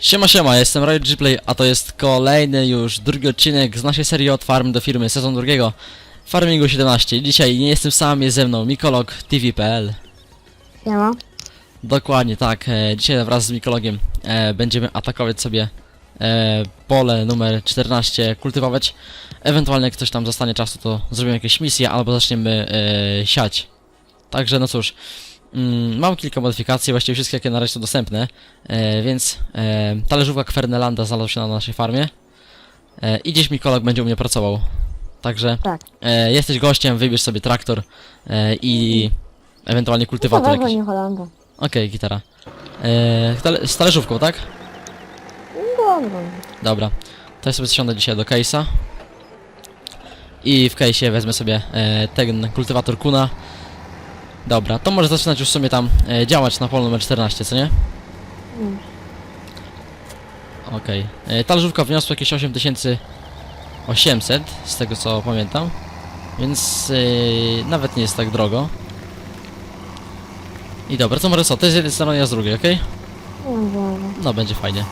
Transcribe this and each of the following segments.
Siema siema, jestem Roy Gplay, a to jest kolejny już drugi odcinek z naszej serii od farm do firmy, sezon drugiego Farmingu 17. Dzisiaj nie jestem sam, jest ze mną Mikolog TV.pl Siema. Dokładnie tak, e, dzisiaj wraz z Mikologiem e, będziemy atakować sobie e, pole numer 14, kultywować. Ewentualnie jak ktoś tam zostanie czasu, to zrobimy jakieś misje albo zaczniemy e, siać. Także no cóż, mm, mam kilka modyfikacji, właściwie wszystkie jakie na razie są dostępne, e, więc e, talerzówka Kwernelanda znalazła się na naszej farmie e, i gdzieś Mikolog będzie u mnie pracował. Także Tak. e, jesteś gościem, wybierz sobie traktor e, i ewentualnie kultywator Kultywator jakiś. nie Holanda. Okej, gitara. Tale z talerzówką, tak? Dobra. Dobra. To ja sobie zasiądę dzisiaj do case'a. I w case'ie wezmę sobie e, ten kultywator kuna. Dobra, to może zaczynać już w sumie tam e, działać na polu numer 14, co nie? Mm. Okej. Okay. Talerzówka wniosła jakieś 8800, z tego co pamiętam. Więc e, nawet nie jest tak drogo. I dobra, to może co? To jest z jednej strony, ja z drugiej, okej? No dobra. No, będzie fajnie.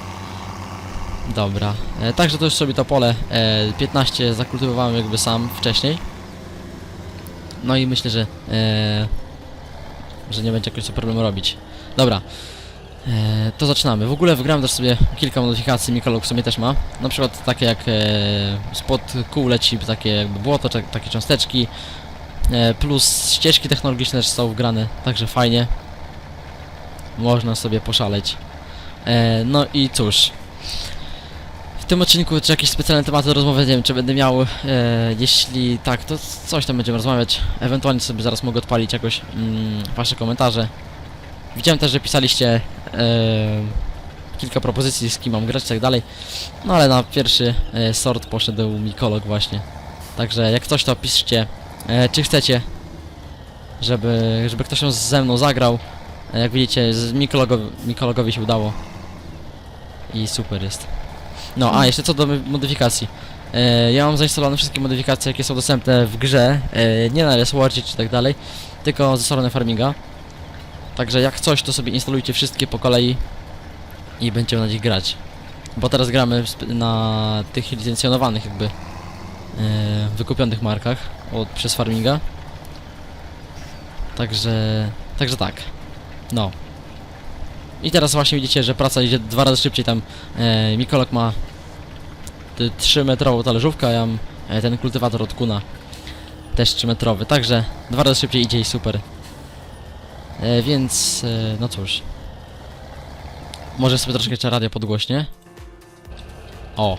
Dobra. E, także to już sobie to pole e, 15 zakultywowałem jakby sam wcześniej. No i myślę, że e, że nie będzie jakoś problemu robić. Dobra. E, to zaczynamy. W ogóle wygrałem też sobie kilka modyfikacji, Mikolog w sumie też ma. Na przykład takie jak e, spod kół leci takie jakby błoto, takie cząsteczki. E, plus ścieżki technologiczne też są wgrane, także fajnie. Można sobie poszaleć. E, no i cóż. W tym odcinku czy jakieś specjalne tematy do rozmowy, nie wiem czy będę miał. E, jeśli tak, to coś tam będziemy rozmawiać. Ewentualnie sobie zaraz mogę odpalić jakoś mm, wasze komentarze. Widziałem też, że pisaliście e, kilka propozycji z kim mam grać i tak dalej. No ale na pierwszy e, sort poszedł Mikolog właśnie. Także jak coś to piszcie, e, czy chcecie, żeby, żeby ktoś ją ze mną zagrał. E, Jak widzicie, z Mikologowi, Mikologowi się udało. I super jest. No, a jeszcze co do modyfikacji. E, ja mam zainstalowane wszystkie modyfikacje, jakie są dostępne w grze. E, nie na Reswardzie czy tak dalej, tylko ze strony farminga. Także jak coś, to sobie instalujcie wszystkie po kolei i będziemy na nich grać. Bo teraz gramy na tych licencjonowanych jakby e, wykupionych markach od, przez farminga. Także, także tak. No. I teraz właśnie widzicie, że praca idzie dwa razy szybciej tam. E, Mikolog ma 3 metrową talerzówkę, a ja mam e, ten kultywator od Kuna też 3 metrowy, także dwa razy szybciej idzie i super. E, więc, e, no cóż. Może sobie troszkę jeszcze radio podgłośnie. O.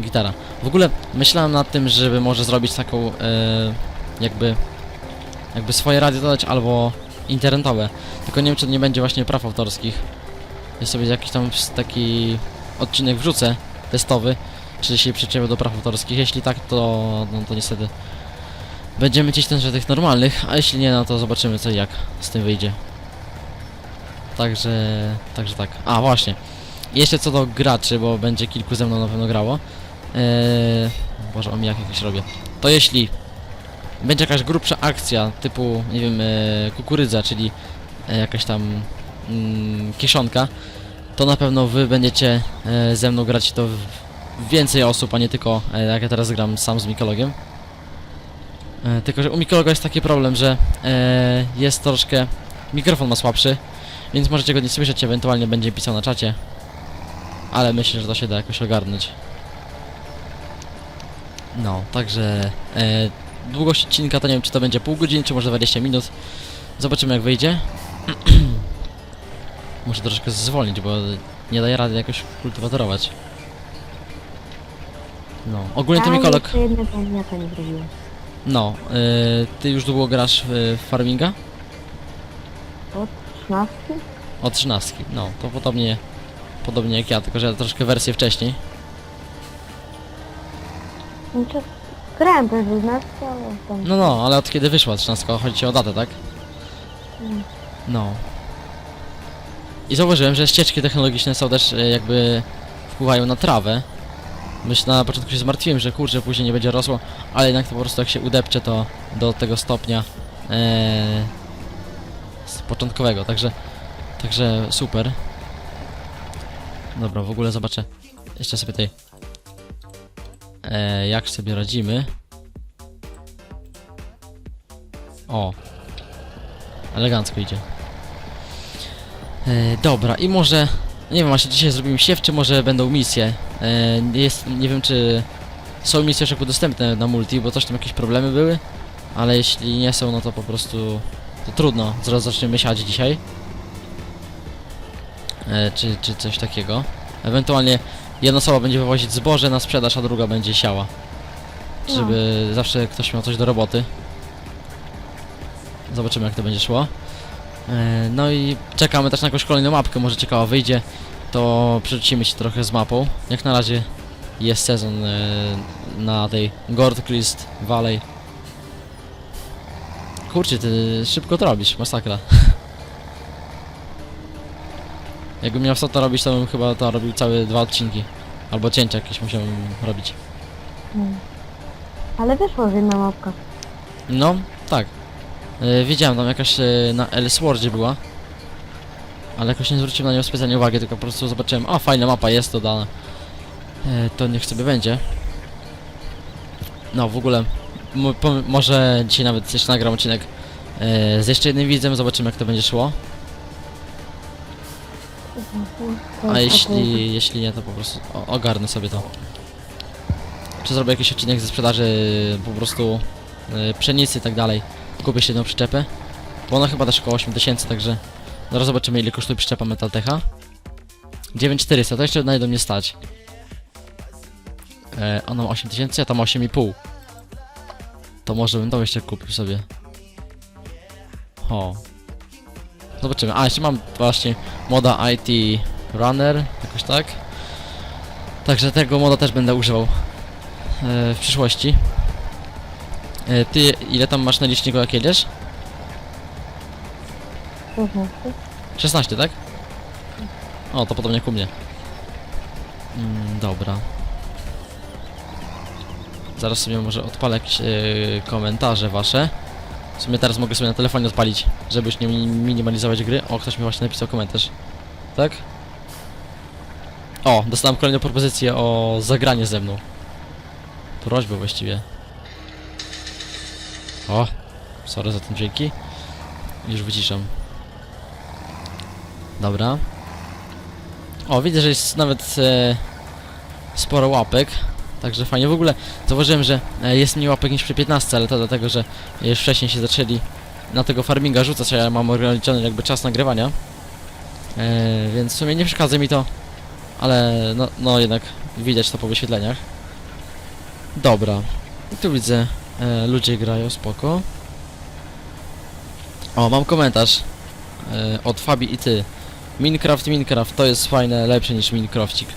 Gitara. W ogóle myślałem nad tym, żeby może zrobić taką, e, jakby, jakby swoje radio dodać albo internetowe. Tylko nie wiem, czy nie będzie właśnie praw autorskich. Ja sobie jakiś tam taki odcinek wrzucę, testowy, czy się przyczepię do praw autorskich. Jeśli tak, to, no, to niestety będziemy gdzieś ten, że tych normalnych, a jeśli nie, no to zobaczymy co i jak z tym wyjdzie. Także, także tak. A, właśnie. Jeszcze co do graczy, bo będzie kilku ze mną na pewno grało. Eee, Boże, omijak jakiś robię. To jeśli będzie jakaś grubsza akcja, typu, nie wiem, e, kukurydza, czyli e, jakaś tam mm, kieszonka, to na pewno wy będziecie e, ze mną grać to więcej osób, a nie tylko jak ja teraz gram sam z Mikologiem. Tylko, że u Mikologa jest taki problem, że jest troszkę... Mikrofon ma słabszy, więc możecie go nie słyszeć, ewentualnie będzie pisał na czacie. Ale myślę, że to się da jakoś ogarnąć. No, także... Długość odcinka to nie wiem, czy to będzie pół godziny, czy może 20 minut. Zobaczymy jak wyjdzie. Muszę troszkę zwolnić, bo nie daje rady jakoś kultywatorować. No, ogólnie to Mikolog... jeszcze nie zrobiłem. No, y, ty już długo grasz w, w farminga? Od 13? Od 13. No, to podobnie, podobnie jak ja, tylko że ja troszkę wersję wcześniej. No to grałem też w 12, ale tam... No, no, ale od kiedy wyszła 13? Chodzi ci o datę, tak? Mm. No. I zauważyłem, że ścieżki technologiczne są też y, jakby wpływają na trawę. Myślę, na początku się zmartwiłem, że kurczę, później nie będzie rosło, ale jednak to po prostu jak się udepcze to do tego stopnia e, z początkowego, także, także super. Dobra, w ogóle zobaczę. Jeszcze sobie tutaj. E, jak sobie radzimy. O. Elegancko idzie. E, dobra, i może. Nie wiem, właśnie dzisiaj zrobimy siew, czy może będą misje. E, jest, nie wiem, czy są misje już jakby dostępne na multi, bo coś tam jakieś problemy były. Ale jeśli nie są, no to po prostu. To trudno. Zaraz zaczniemy siać dzisiaj. E, czy, czy coś takiego. Ewentualnie jedna osoba będzie wywozić zboże na sprzedaż, a druga będzie siała. No. Żeby zawsze ktoś miał coś do roboty. Zobaczymy jak to będzie szło. E, no i czekamy też na jakąś kolejną mapkę, może ciekawa wyjdzie. To przerzucimy się trochę z mapą. Jak na razie jest sezon e, na tej Gordklist Valley. Kurczę, ty szybko to robisz, masakra. Jakbym miał co to robić, to bym chyba to robił całe dwa odcinki. Albo cięcia jakieś musiałem robić. Mm. Ale wyszła z jedna mapka. No, tak. E, widziałem tam jakaś e, na Elswordzie była. Ale jakoś nie zwróciłem na nią specjalnie uwagi, tylko po prostu zobaczyłem, o fajna mapa jest dodana. E, to niech sobie będzie. No w ogóle, może dzisiaj nawet jeszcze nagram odcinek e, z jeszcze jednym widzem, zobaczymy jak to będzie szło. A jeśli, jeśli nie, to po prostu o, ogarnę sobie to. Czy zrobię jakiś odcinek ze sprzedaży po prostu y, pszenicy i tak dalej. Kupię się jedną przyczepę. Bo ona chyba też około 8000, także zaraz zobaczymy ile kosztuje przyczepa Metaltecha. 9400, to jeszcze najdą mnie stać. E, ona ma 8000, a tam 8,5. To może bym to jeszcze kupił sobie. O. Zobaczymy. A, jeszcze mam właśnie moda IT Runner, jakoś tak. Także tego moda też będę używał e, w przyszłości. E, ty ile tam masz na liczniku jak jedziesz? Mhm. 16, tak? O, to podobnie jak u mnie. Mm, dobra. Zaraz sobie może odpalę jakieś e, komentarze wasze. W sumie teraz mogę sobie na telefonie odpalić, żeby już nie mi- minimalizować gry. O, ktoś mi właśnie napisał komentarz. Tak? O, dostałem kolejną propozycję o zagranie ze mną. Prośbę właściwie. O, sorry za ten dźwięki. Już wyciszam. Dobra. O, widzę, że jest nawet e, sporo łapek. Także fajnie. W ogóle zauważyłem, że e, jest mniej łapek niż przy 15, ale to dlatego, że już wcześniej się zaczęli na tego farminga rzucać, a ja mam ograniczony jakby czas nagrywania. E, więc w sumie nie przeszkadza mi to. Ale no, no jednak widać to po wyświetleniach. Dobra. I tu widzę, e, ludzie grają, spoko. O, mam komentarz od Fabi i ty. Minecraft, Minecraft, to jest fajne, lepsze niż Minecrafcik.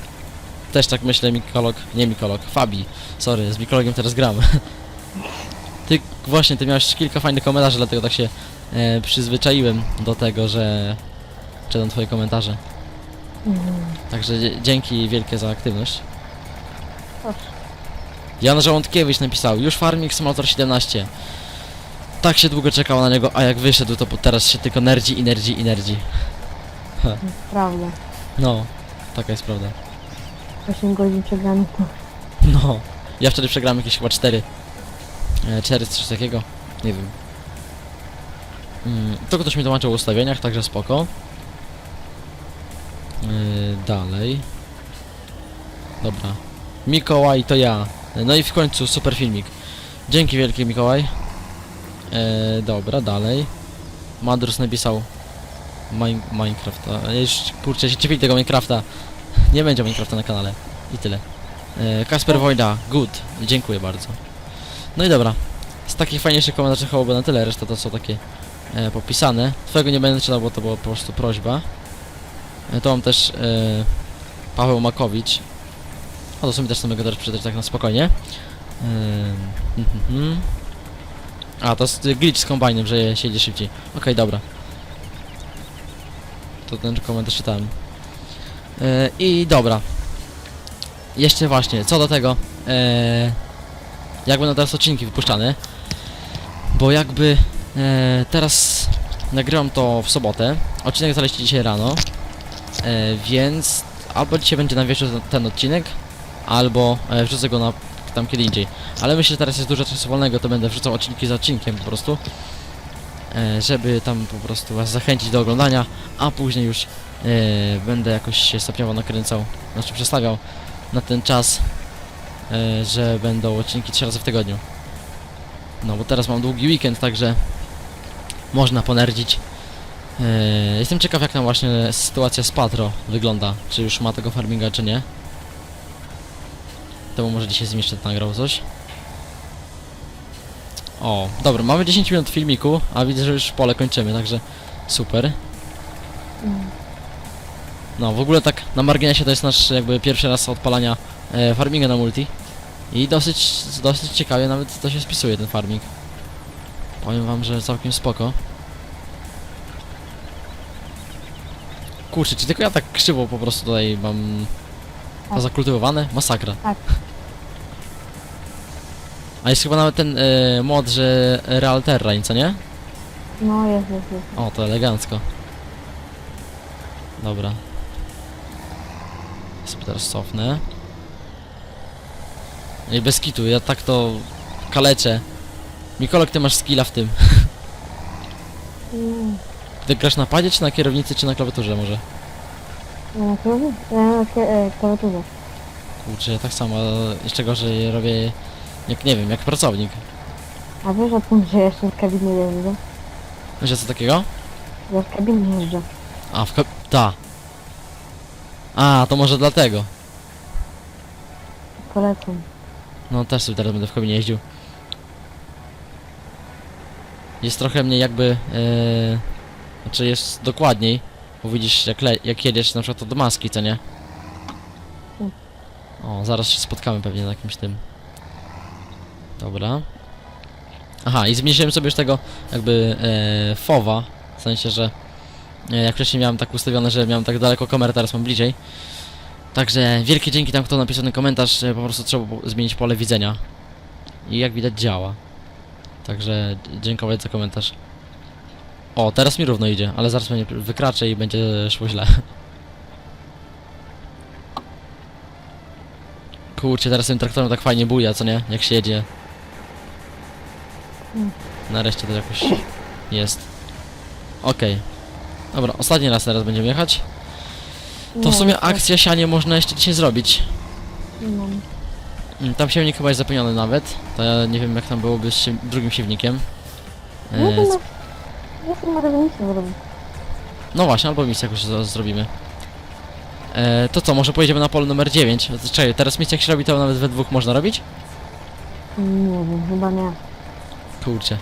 Też tak myślę, Mikolog, nie Mikolog, Fabi. Sorry, z Mikologiem teraz gram. ty, właśnie, ty miałeś kilka fajnych komentarzy, dlatego tak się e, przyzwyczaiłem do tego, że czytam twoje komentarze. Także dzięki wielkie za aktywność. Proszę. Jan Żołądkiewicz napisał, już Farming Simulator 17. Tak się długo czekało na niego, a jak wyszedł, to teraz się tylko nerdzi i nerdzi i nerdzi. Prawda. No, taka jest prawda. 8 godzin przegrany to. No, ja wtedy przegrałem jakieś chyba 4. E, 4 czy coś takiego. Nie wiem. Mm, to ktoś mi tłumaczył o ustawieniach, także spoko. Yy, dalej. Dobra. Mikołaj to ja. No i w końcu super filmik. Dzięki wielkie Mikołaj. E, dobra, dalej. Madrus napisał Min Minecraft. A, już kurczę się ciepi tego Minecrafta. Nie będzie Minecrafta na kanale. I tyle. E, Kasper Wojda, good. Dziękuję bardzo. No i dobra. Z takich fajniejszych komentarzy chyba na tyle, reszta to są takie e, popisane. Twojego nie będę czytał, bo to była po prostu prośba. E, to mam też e, Paweł Makowicz. O, to sobie też samego też przeczytać tak na spokojnie. E, mhm, mhm. A, to jest glitch z kombajnem, że się jedzie szybciej. Okej, dobra. To ten komentarz czytałem. E, I dobra. Jeszcze właśnie, co do tego, e, jak będą teraz odcinki wypuszczane, bo jakby e, teraz nagrywam to w sobotę, odcinek znaleźliście dzisiaj rano, więc albo dzisiaj będzie na wieczór ten- odcinek, albo wrzucę go na tam kiedy indziej. Ale myślę, że teraz jest dużo czasu wolnego, to będę wrzucał odcinki za odcinkiem po prostu. E, żeby tam po prostu was zachęcić do oglądania, a później już e, będę jakoś się stopniowo nakręcał, znaczy przestawiał na ten czas, e, że będą odcinki trzy razy w tygodniu. No bo teraz mam długi weekend, także można ponerdzić. Jestem ciekaw jak tam właśnie sytuacja z Patro wygląda, czy już ma tego farminga, czy nie. Temu może dzisiaj zmieszczę nagrał coś. O, dobra, mamy 10 minut filmiku, a widzę, że już pole kończymy, także super. No, w ogóle tak na marginesie to jest nasz jakby pierwszy raz odpalania e, farminga na multi. I dosyć, dosyć ciekawie nawet to się spisuje ten farming. Powiem wam, że całkiem spoko. Kurczę, czy tylko ja tak krzywo po prostu tutaj mam to Tak. zakultywowane? Masakra. Tak. A jest chyba nawet ten e, mod, że Real Terrain, co nie? No jest, jest, jest. O, to elegancko. Dobra. Sobie teraz cofnę. I bez kitu, ja tak to kaleczę. Mikolek, ty masz skilla w tym. Mm. Ty grasz na padzie, czy na kierownicy, czy na klawiaturze może? Ja na klawiaturze? Ja na e, klawiaturze. Kurczę, ja tak samo, jeszcze gorzej robię, jak nie wiem, jak pracownik. A wiesz o tym, że jeszcze z kabiny jeżdżę? Wiesz co takiego? Ja z kabiny jeżdżę. A, w ka- ta. A, to może dlatego. Polecam. No też sobie teraz będę w kabinie jeździł. Jest trochę mniej jakby... Yy, znaczy jest dokładniej. Bo widzisz jak, le- jak jedziesz na przykład to do maski, co nie? Mm. O, zaraz się spotkamy pewnie na jakimś tym. Dobra. Aha, i zmniejszyłem sobie już tego jakby e, fowa. W sensie, że e, jak wcześniej miałem tak ustawione, że miałem tak daleko kamerę, teraz mam bliżej. Także wielkie dzięki tam, kto napisał ten komentarz, że po prostu trzeba zmienić pole widzenia. I jak widać działa. Także dziękuję za komentarz. O, teraz mi równo idzie, ale zaraz mnie wykraczę i będzie szło źle. Kurczę, teraz tym traktorem tak fajnie buja, co nie? Jak się jedzie. Nareszcie to jakoś jest. Okej. Dobra, ostatni raz teraz będziemy jechać. To w sumie to- akcja sianie można jeszcze dzisiaj zrobić. No. Mm, Tam siewnik chyba jest zapełniony nawet. To ja nie wiem jak tam byłoby z sie- drugim siewnikiem. No E, to masz... Ja sobie mogę misję zrobić. no właśnie, albo misję jakoś zrobimy. E, to co, może pojedziemy na pole numer 9? To Czekaj, teraz misję jak się robi to nawet we dwóch można robić? Nie wiem, chyba nie. Kurczę.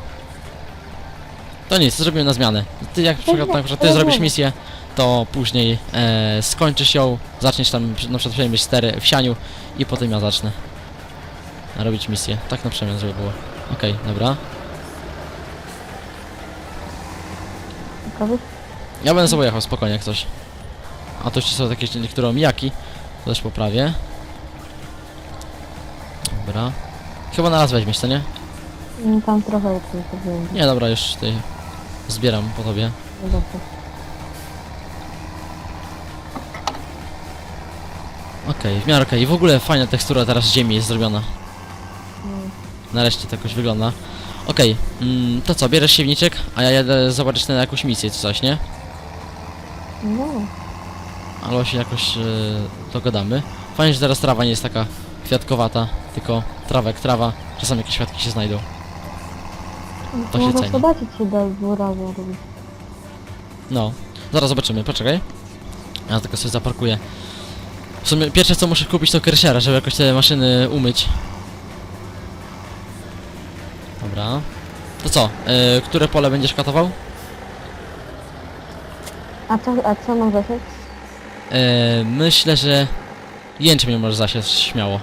To nic, zrobimy na zmianę. Ty jak na przykład, na przykład ty Dobra. zrobisz misję, to później e, skończysz ją, zaczniesz tam na przykład przejmiesz stery w sianiu i potem ja zacznę robić misję. Tak na przemian, żeby było. Okej, dobra. Powiedz? Ja będę sobie jechał spokojnie jak coś. A to jeszcze są jakieś niektóre omijaki. To też poprawię. Dobra. Chyba na raz weźmiesz, to nie? Mm, Tam trochę lepiej powiem. Nie, dobra, już tutaj zbieram po tobie. Dobrze. Okej, w miarę okej. I w ogóle fajna tekstura teraz ziemi jest zrobiona. Mm. Nareszcie to jakoś wygląda. Okej, mm, to co, bierzesz siewniczek, a ja jadę zobaczyć na jakąś misję czy coś, nie? No. Albo się jakoś yy, dogadamy. Fajnie, że teraz trawa nie jest taka kwiatkowata, tylko trawek, trawa. Czasami jakieś kwiatki się znajdą. To się ceni. się da dwa razy robić. No, zaraz zobaczymy, poczekaj. Ja tylko sobie zaparkuję. W sumie pierwsze co muszę kupić to kersiera, żeby jakoś te maszyny umyć. Dobra. To co, yy, które pole będziesz katował? A co, a co mam zasiać? Yy, myślę, że jęczmień możesz zasiać śmiało.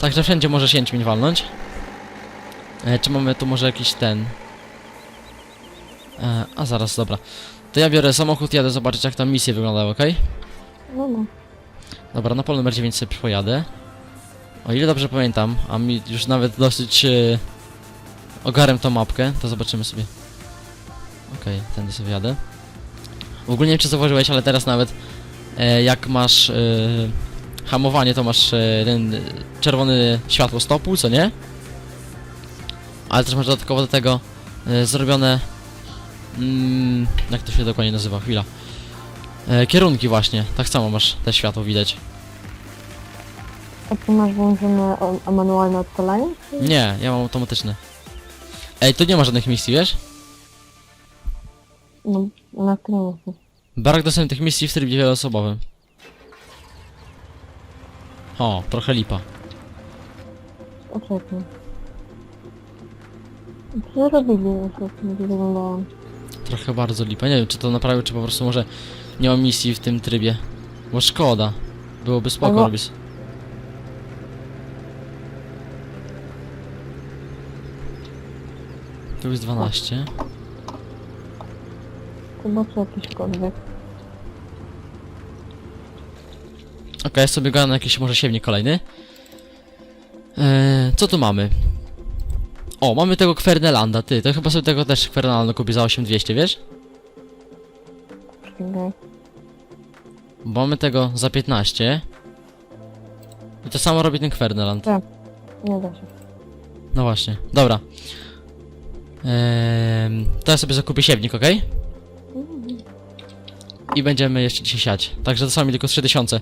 Także wszędzie możesz jęczmień walnąć. E, czy mamy tu może jakiś ten... E, a zaraz, dobra. To ja biorę samochód, jadę zobaczyć jak tam misje wyglądają, okej? No no. Dobra, na pole numer 9 sobie pojadę. O ile dobrze pamiętam, a mi już nawet dosyć e, ogarem tą mapkę, to zobaczymy sobie. Okej, tędy sobie jadę. W ogóle nie wiem czy zauważyłeś, ale teraz nawet e, jak masz e, hamowanie, to masz e, ten czerwony światło stopu, co nie? Ale też masz dodatkowo do tego e, zrobione... Mm, jak to się dokładnie nazywa? Chwila. E, kierunki właśnie, tak samo masz te światło widać. A ty masz włączone o- a manualne odpalanie? Nie, ja mam automatyczne. Ej, tu nie ma żadnych misji, wiesz? No, na którym jesteś? Brak dostępnych misji w trybie wieloosobowym. O, trochę lipa. Poczekaj. Co jak nie wyglądałam? Trochę bardzo lipa. Nie wiem, czy to naprawił, czy po prostu może nie ma misji w tym trybie. Bo szkoda. Byłoby spoko Albo- robić. Tu jest 12. Zobaczę jakiśkolwiek. Okej, ja sobie gadam na jakiś może siewnik kolejny. Eee, co tu mamy? O, mamy tego Kwernelanda, ty, to chyba sobie tego też Kwernelanda kupię za 8200, wiesz? Bo mamy tego za 15. I to samo robi ten Kwerneland. Nie da się. No właśnie, dobra. Eee, to ja sobie zakupię siewnik, ok? I będziemy jeszcze dzisiaj siać. Także to sami tylko 3000.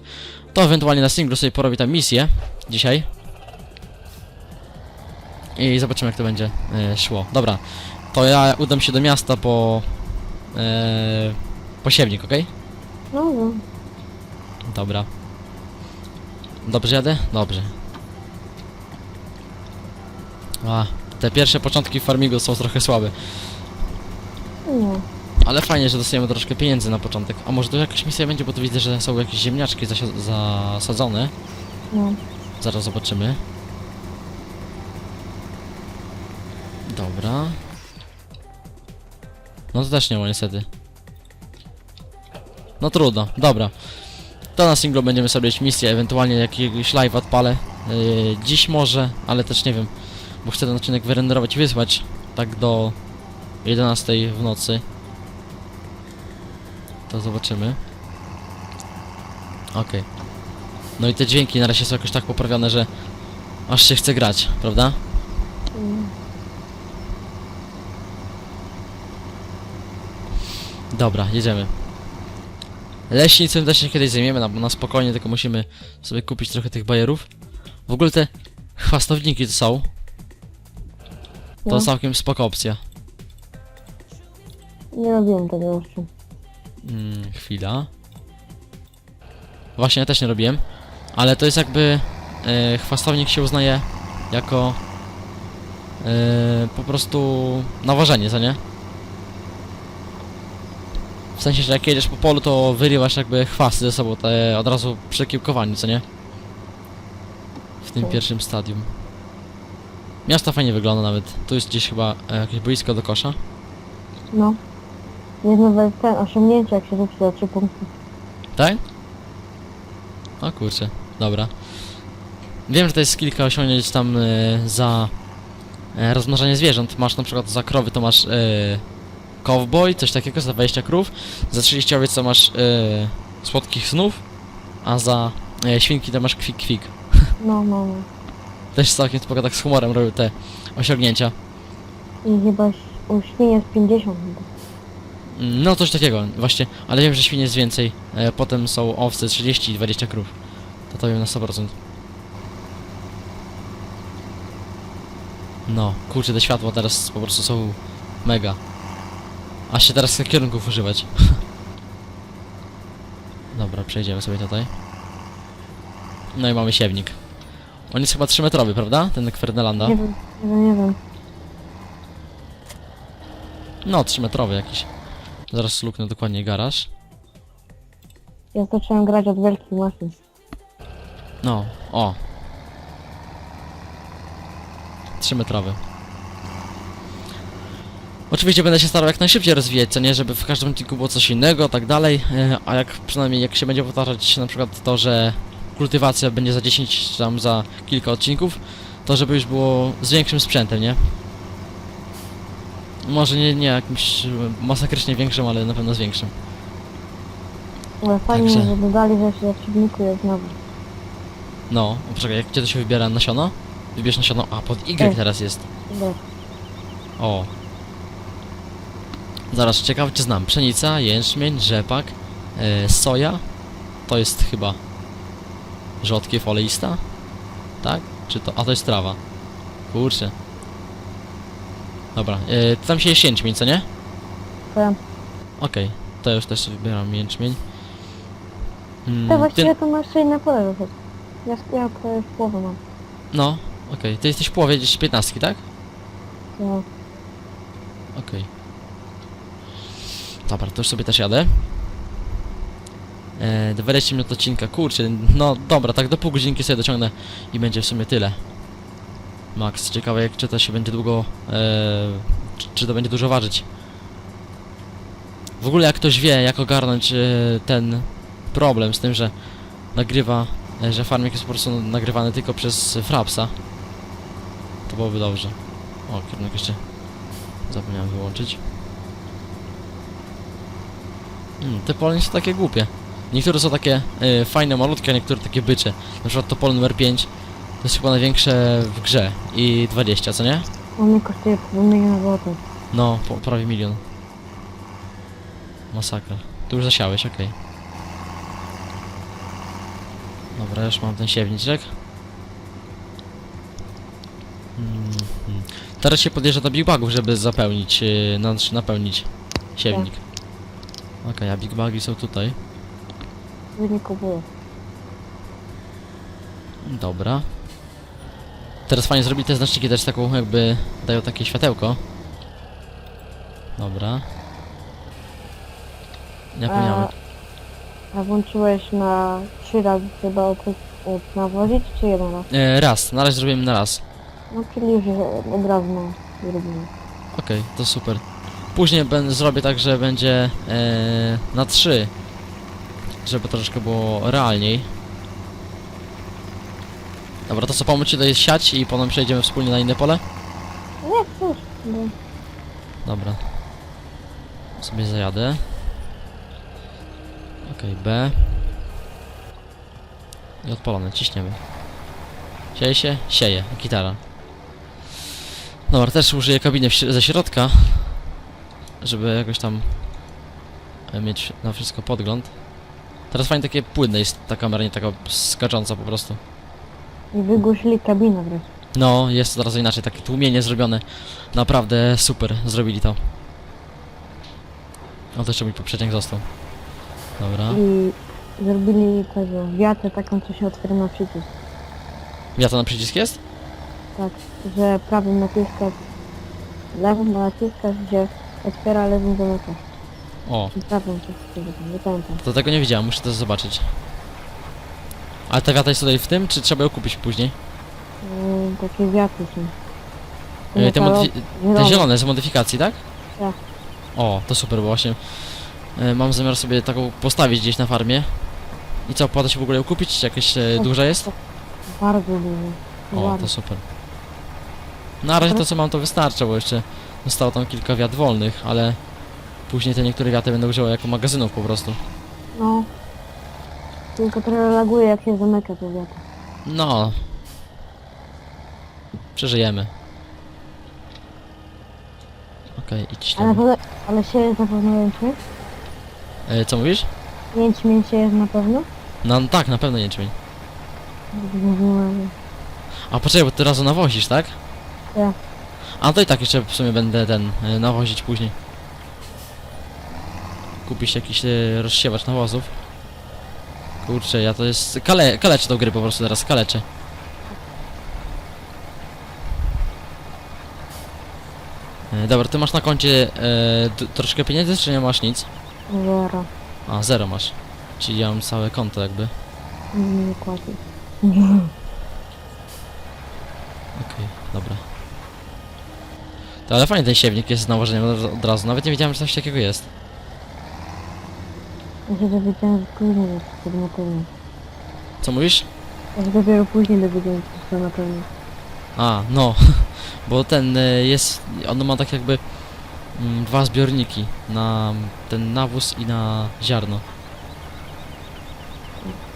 To ewentualnie na singlu sobie porobię tam misję dzisiaj. I zobaczymy jak to będzie e, szło. Dobra, to ja udam się do miasta po... E, po siewnik, ok? No, no. Dobra. Dobrze jadę? Dobrze. A, te pierwsze początki farmingu są trochę słabe. Nie. Ale fajnie, że dostajemy troszkę pieniędzy na początek. A może to jakaś misja będzie, bo tu widzę, że są jakieś ziemniaczki zasadzone. No. Zaraz zobaczymy. No to też nie ma niestety. No trudno, dobra. To na singlu będziemy sobie robić misję, ewentualnie jakiegoś live odpalę. Yy, dziś może, ale też nie wiem. Bo chcę ten odcinek wyrenderować i wysłać. Tak do 11 w nocy. To zobaczymy. Okej. No i te dźwięki na razie są jakoś tak poprawione, że aż się chce grać, prawda? Mm. Dobra, jedziemy. Leśnicą też się kiedyś zajmiemy, na, na spokojnie, tylko musimy sobie kupić trochę tych bajerów. W ogóle te chwastowniki to są. To No. całkiem spoko opcja. Nie robiłem tego jeszcze. Mm, chwila. Właśnie ja też nie robiłem. Ale to jest jakby e, chwastownik się uznaje jako e, po prostu nawożenie, co nie? W sensie, że jak jedziesz po polu, to wyrywasz jakby chwasty ze sobą, te od razu przy kiełkowaniu, co nie? W tym pierwszym stadium. Miasto fajnie wygląda nawet. Tu jest gdzieś chyba e, jakieś boisko do kosza. No. Jest nawet ten osiągnięcie, jak się rzuci za 3 punkty. Tak? O kurczę, dobra. Wiem, że to jest kilka osiągnięć tam e, za e, rozmnażanie zwierząt. Masz na przykład za krowy to masz e, cowboy, coś takiego, za 20 krów. Za 30 owiec to masz e, słodkich snów, a za e, świnki to masz kwik kwik. No, no, no. Też całkiem spoko tak z humorem robią te osiągnięcia. I chyba ś- u świn jest 50 chyba. Mm, No coś takiego, właśnie, ale wiem, że świn jest więcej. E, potem są owce 30 i 20 krów. To to wiem na 100%. No, kurczę, te światła teraz po prostu są mega. Aż się teraz tych kierunków używać. Dobra, przejdziemy sobie tutaj. No i mamy siewnik. On jest chyba 3-metrowy, prawda? Ten Kwernelanda. Nie wiem, nie wiem, nie wiem. No, 3-metrowy jakiś. Zaraz luknę dokładnie garaż. Ja zacząłem grać od wielkich maszyn. No, o. 3 metrowy. Oczywiście będę się starał jak najszybciej rozwijać, co nie, żeby w każdym odcinku było coś innego, tak dalej, e, a jak przynajmniej jak się będzie powtarzać na przykład to, że kultywacja będzie za 10 czy tam za kilka odcinków, to żeby już było z większym sprzętem, nie? Może nie, nie jakimś e, masakrycznie większym, ale na pewno z większym. Ale fajnie, Także- że dodali, że się przewnikuje znowu. No, poczekaj, jak gdzie to się wybiera nasiono? Wybierz nasiono, a pod Y Ej. teraz jest. Wiesz, O. Zaraz, ciekawe czy znam. Pszenica, jęczmień, rzepak, e, soja. To jest chyba rzodkiew oleista? Tak? Czy to? A to jest trawa. Kurczę. Dobra, e, tam się jest jęczmień, co nie? to ja... Okej, to już też sobie wybieram jęczmień. Mm, Ty właściwie to masz inne pole wychodzi. Ja, ja to już połowę mam. no, okej, ty jesteś w połowie gdzieś 15, tak? Ja, Okej. Dobra, to już sobie też jadę. E, 20 minut odcinka, kurczę, no dobra, tak do pół godzinki sobie dociągnę i będzie w sumie tyle. Max, ciekawe jak czy to się będzie długo, e, czy, czy to będzie dużo ważyć. W ogóle jak ktoś wie jak ogarnąć e, ten problem z tym, że nagrywa, e, że farming jest po prostu nagrywany tylko przez Frapsa, to byłoby dobrze. O, kierunek jeszcze Zapomniałem wyłączyć. Hmm, te pole nie są takie głupie. Niektóre są takie y, fajne, malutkie, a niektóre takie bycze. Na przykład to pole numer 5 to jest chyba największe w grze. I 20, co nie? on mnie kosztuje pół miliona złotych. No, po, prawie milion. Masakra. Tu już zasiałeś, okej. Dobra, już mam ten siewniczek. Mhm. Teraz się podjeżdża do Big Bagów, żeby zapełnić, yy, napełnić siewnik. Okej, a Big Bagi są tutaj. Już nie kupuję. Dobra. Teraz fajnie zrobili te znaczniki też taką jakby dają takie światełko. Dobra. Nie pamiętam. A, a włączyłeś na trzy razy trzeba e, nawozić, czy jeden raz? E, raz, na razie zrobimy na raz. No czyli już e, od razu no, zrobimy. Okej, to super. Później ben, zrobię tak, że będzie e, na trzy. Żeby troszeczkę było realniej. Dobra, to co pomóc ci tutaj siać i potem przejdziemy wspólnie na inne pole? Dobra. Sobie zajadę. Okej, B. I odpalone, ciśniemy. Sieje się? Sieje, gitara. Dobra, też użyję kabiny ze środka, żeby jakoś tam e, mieć na wszystko podgląd. Teraz fajnie takie płynne jest ta kamera, nie taka skacząca po prostu. I wygłosili kabinę wreszcie. No, jest to teraz inaczej, takie tłumienie zrobione. Naprawdę super, zrobili to. O, to jeszcze mój poprzednik został. Dobra. I zrobili tego wiatę taką, co się otwiera na przycisk. Wiata na przycisk jest? Tak, że prawym naciskasz, lewym naciskasz, gdzie otwiera, lewym zamykasz. O, takiego tam, nie pamiętam. to tego nie widziałem, muszę to zobaczyć. Ale ta wiata jest tutaj w tym, czy trzeba ją kupić później? Yy, takie wiaty są. E, te, modyfi- te zielone z modyfikacji, tak? Tak. O, to super, bo właśnie e, mam zamiar sobie taką postawić gdzieś na farmie. I co, opłaca się w ogóle ją kupić? Czy jakaś e, duża jest? Bardzo dużo. O, Bardzo. to super. Na razie to co mam to wystarcza, bo jeszcze zostało tam kilka wiat wolnych, ale później te niektóre wiaty będę używał jako magazynów po prostu. No. Tylko trochę laguje, jak się zamyka te wiaty. No. Przeżyjemy. Okej, idź Ale, tam. ale, ale się jest na pewno jęczmień? E, co mówisz? Jęczmień się jest na pewno? No tak, na pewno jęczmień. Mówiłem, A poczekaj, bo ty razu nawozisz, tak? Ja. A to i tak jeszcze w sumie będę ten e, nawozić później. Kupić jakiś e, rozsiewacz nawozów. Kurczę, ja to jest... Kale, kaleczę tą gry po prostu teraz, kaleczę. E, dobra, ty masz na koncie d- troszkę pieniędzy, czy nie masz nic? Zero. A, zero masz. Czyli ja mam całe konto jakby. Nie, nie płaci. Okej, dobra. To, ale fajny ten siewnik jest z nałożeniem od, od razu. Nawet nie wiedziałem, że coś takiego jest. Ja się dowiedziałem, że później jest to na pewno. Co mówisz? Ja się dopiero później dowiedziałem, że to na pewno. A, no. Bo ten y, jest... On ma tak jakby... Mm, dwa zbiorniki. Na ten nawóz i na ziarno.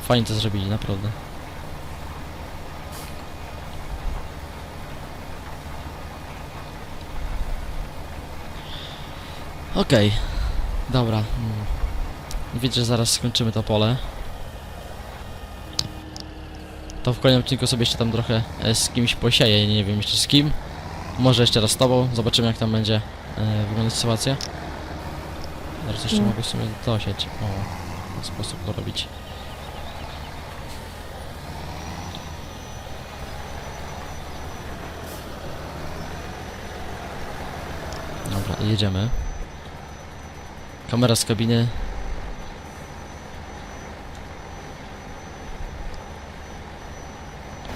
Fajnie to zrobili, naprawdę. Okej, dobra. mm. Widzę, że zaraz skończymy to pole. To w kolejnym odcinku sobie jeszcze tam trochę e, z kimś posieję, nie wiem jeszcze z kim. Może jeszcze raz z tobą, zobaczymy jak tam będzie e, wyglądać sytuacja. Teraz jeszcze Mm. mogę sobie dosieć. O, w ten sposób to robić. Dobra, jedziemy. Kamera z kabiny.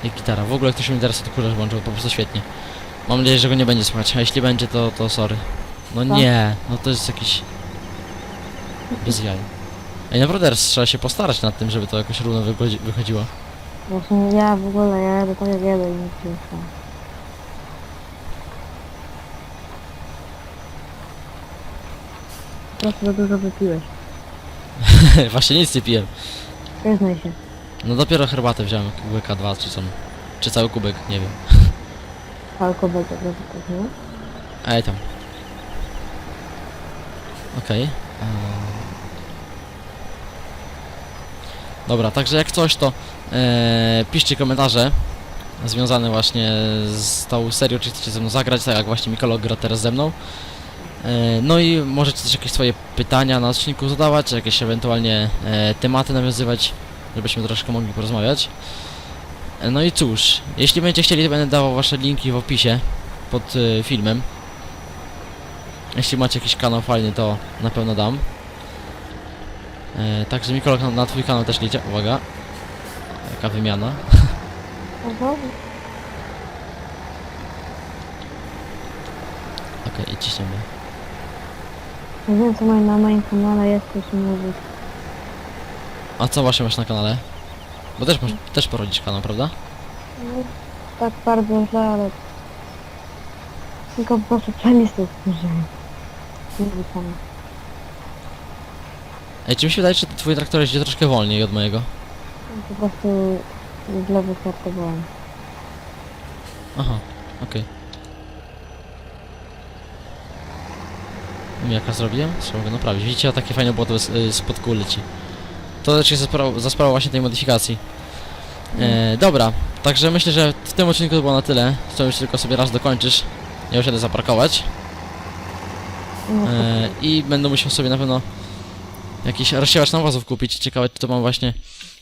I gitara. W ogóle jak ktoś mi teraz odkurzacz włączył, po prostu świetnie. Mam nadzieję, że go nie będzie słychać, a jeśli będzie, to, to sorry. No Co? nie, no to jest jakiś... Bez jaj. Ej, naprawdę teraz trzeba się postarać nad tym, żeby to jakoś równo wychodzi, wychodziło. Właśnie ja w ogóle, ja tak jak jadę i nic nie słyszałem. Prostu za dużo wypiłeś. Właśnie nic nie piłem. Przyznaj się. No dopiero herbatę wziąłem, łyka dwa czy co. Czy cały kubek, nie wiem. Alkohol tak, nie? Ej tam. Okej. Dobra, także jak coś to e, piszcie komentarze związane właśnie z tą serią, czy chcecie ze mną zagrać, tak jak właśnie Mikolog gra teraz ze mną. E, no i możecie też jakieś swoje pytania na odcinku zadawać, jakieś ewentualnie e, tematy nawiązywać, żebyśmy troszkę mogli porozmawiać. E, no i cóż, jeśli będziecie chcieli, to będę dawał wasze linki w opisie pod filmem. Jeśli macie jakiś kanał fajny, to na pewno dam. E, także Mikolog na, na twój kanał też liczę. Uwaga. Jaka wymiana. Aha. Okej, i ciśniemy. Nie wiem co moim na moim kanale jest, to się mówi. A co właśnie masz na kanale? Bo też, masz, też prowadzisz kanał, prawda? No, tak bardzo źle, ale... Tylko po prostu playlistę stworzyłem. Nie wykonam. Ej, czy mi się wydaje, że twój traktor jeździ troszkę wolniej od mojego? Po prostu źle wystartowałem. Aha, okej. Jaka zrobiłem? Trzeba go naprawić. Widzicie, takie fajne błoto z, y, spod kół leci. To też jest za sprawą, za sprawą właśnie tej modyfikacji. E, dobra, także myślę, że w tym odcinku to było na tyle. Chcę już tylko sobie raz dokończysz. Ja już jadę zaparkować. No, E, I będę musiał sobie na pewno jakiś rozsiewacz nawozów kupić. Ciekawe, czy to mam właśnie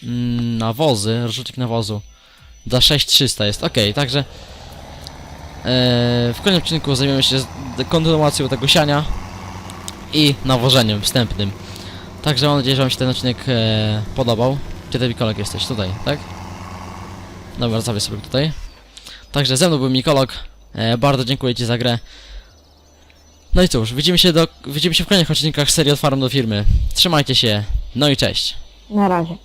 mm, nawozy, rozrzutnik nawozu. Za 6300 jest, ok, także e, w kolejnym odcinku zajmiemy się kontynuacją tego siania i nawożeniem wstępnym. Także mam nadzieję, że Wam się ten odcinek e, podobał. Gdzie ty Mikolog jesteś? Tutaj, tak? Dobra, zawię sobie tutaj. Także ze mną był Mikolog. E, bardzo dziękuję Ci za grę. No i cóż, widzimy się, do, widzimy się w kolejnych odcinkach serii Od Farm do Firmy. Trzymajcie się, no i cześć. na razie.